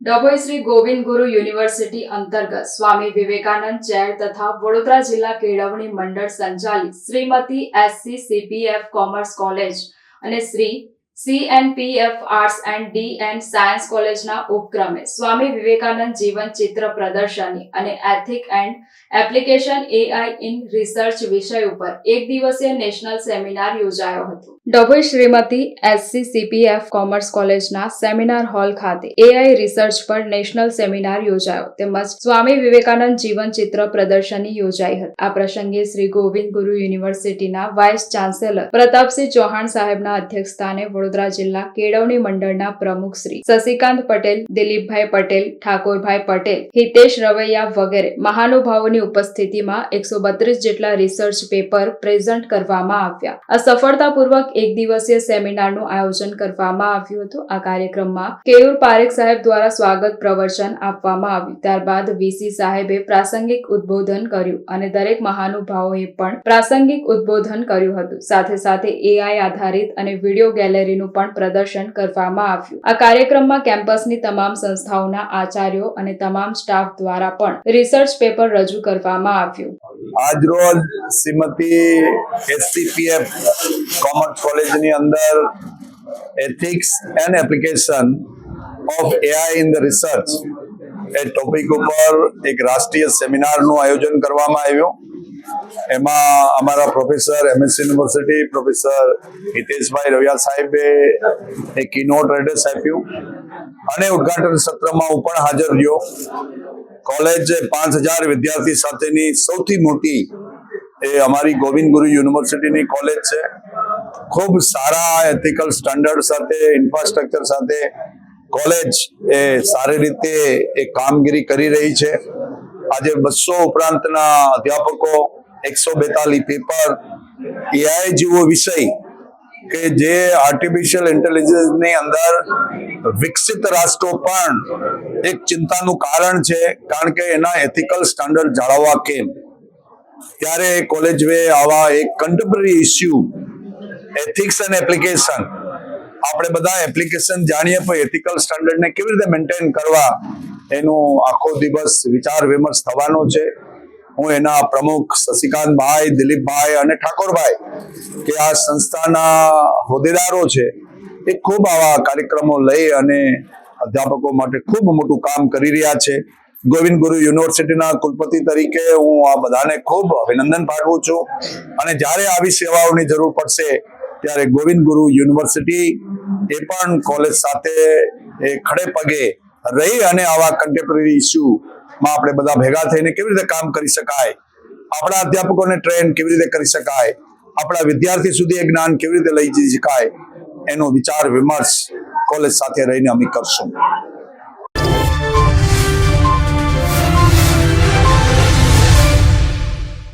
ડભોઈ શ્રી ગોવિંદ ગુરુ યુનિવર્સિટી અંતર્ગત સ્વામી વિવેકાનંદ ચેર તથા વડોદરા જિલ્લા કેળવણી મંડળ સંચાલિત Shrimati SC CPF commerce college અને Shri CNPF arts and D and science કોલેજના ઉપક્રમે સ્વામી વિવેકાનંદ જીવન ચિત્ર પ્રદર્શની અને ethic and application AI in research વિષય ઉપર એક દિવસીય નેશનલ સેમિનાર યોજાયો હતો. Dabhoi Shrimati SC CPF commerce કોલેજના સેમિનાર હોલ ખાતે એઆઈ રિસર્ચ પર નેશનલ સેમિનાર યોજાયો. તેમજ સ્વામી વિવેકાનંદ જીવન ચિત્ર પ્રદર્શની યોજાઈ હતી. આ પ્રસંગે શ્રી ગોવિંદ ગુરુ યુનિવર્સિટીના વાઇસ ચાન્સેલર પ્રતાપસિંહ ચૌહાણ સાહેબના અધ્યક્ષસ્થાને વડોદરા જિલ્લા કેળવણી મંડળના પ્રમુખ શ્રી શશિકાંત પટેલ, દિલીપભાઈ પટેલ, ઠાકોરભાઈ પટેલ, હિતેશ રવૈયા વગેરે મહાનુભાવોની ઉપસ્થિતિમાં એકસો બત્રીસ જેટલા રિસર્ચ પેપર પ્રેઝન્ટ કરવામાં આવ્યા. આ સફળતાપૂર્વક એક દિવસીય સેમિનારનું આયોજન કરવામાં આવ્યું હતું. આ કાર્યક્રમમાં કેયુર પારેખ સાહેબ દ્વારા સ્વાગત પ્રવચન આપવામાં આવ્યું. ત્યારબાદ વીસી સાહેબે પ્રાસંગિક ઉદ્બોધન કર્યું અને દરેક મહાનુભાવોએ પણ પ્રાસંગિક ઉદ્બોધન કર્યું હતું. સાથે સાથે એઆઈ આધારિત અને વીડિયો ગેલેરીનું પણ પ્રદર્શન કરવામાં આવ્યું. આ કાર્યક્રમમાં કેમ્પસની તમામ સંસ્થાઓના આચાર્યો અને તમામ સ્ટાફ દ્વારા પણ રિસર્ચ પેપર રજૂ કરવામાં આવ્યું. આજરોજ શ્રીમતી એસસીપીએફ કોમર્સ કોલેજની અંદર ethics and application of AI in the research A topic ઉપર એક રાષ્ટ્રીય સેમિનારનું આયોજન કરવામાં આવ્યું. એમાં અમારા professor MS university professor Hiteshbhai Raviya સાહેબે એક કીનોટ એડ્રેસ આપ્યું. અને ઉદ્ઘાટન સત્રમાં હું પણ હાજર રહ્યો. કોલેજ પાંચ હજાર વિદ્યાર્થી સાથેની સૌથી મોટી એ અમારી ગોવિંદ ગુરુ યુનિવર્સિટીની કોલેજ છે. ખૂબ સારા એથિકલ સ્ટાન્ડર્ડ સાથે ઇન્ફ્રાસ્ટ્રક્ચર સાથે કોલેજ એ સારી રીતે એ કામગીરી કરી રહી છે. આજે બસો ઉપરાંતના અધ્યાપકો, એકસો બેતાલીસ પેપર એઆઈ જેવો વિષય કે જે આર્ટિફિશિયલ ઇન્ટેલિજન્સની અંદર વિકસિત રાષ્ટ્રો પણ એક ચિંતાનું કારણ છે, કારણ કે એના એથિકલ સ્ટાન્ડર્ડ જાળવવા કેમ? ત્યારે કોલેજ વે આવા એક contemporary issue ethics and application આપણે બધા એપ્લિકેશન જાણીએ, પણ એથિકલ સ્ટાન્ડર્ડને કેવી રીતે મેન્ટેન કરવા એનું આખો દિવસ વિચાર વિમર્શ થવાનો છે. હું એના પ્રમુખ શશિકાંતભાઈ, દિલીપભાઈ અને ઠાકોરભાઈ કે આ સંસ્થાના હોદ્દેદારો છે એ ખૂબ આવા કાર્યક્રમો લઈ અને અધ્યાપકો માટે ખૂબ મોટું કામ કરી રહ્યા છે. ગોવિંદ ગુરુ યુનિવર્સિટીના કુલપતિ તરીકે હું આ બધાને ખૂબ અભિનંદન પાઠવું છું. અને જ્યારે આવી સેવાઓની જરૂર પડશે ત્યારે ગોવિંદ ગુરુ યુનિવર્સિટી એ પણ કોલેજ સાથે એ ખડે પગે રહી અને આવા કન્ટેમ્પરરી ઇસ્યુમાં આપણે બધા ભેગા થઈને કેવી રીતે કામ કરી શકાય? આપણા અધ્યાપકોને ટ્રેન કેવી રીતે કરી શકાય? આપણા વિદ્યાર્થી સુધી એ જ્ઞાન કેવી રીતે લઈ જઈ શકાય? એનો વિચાર, વિમર્શ કોલેજ સાથે રહીને અમે કરશું.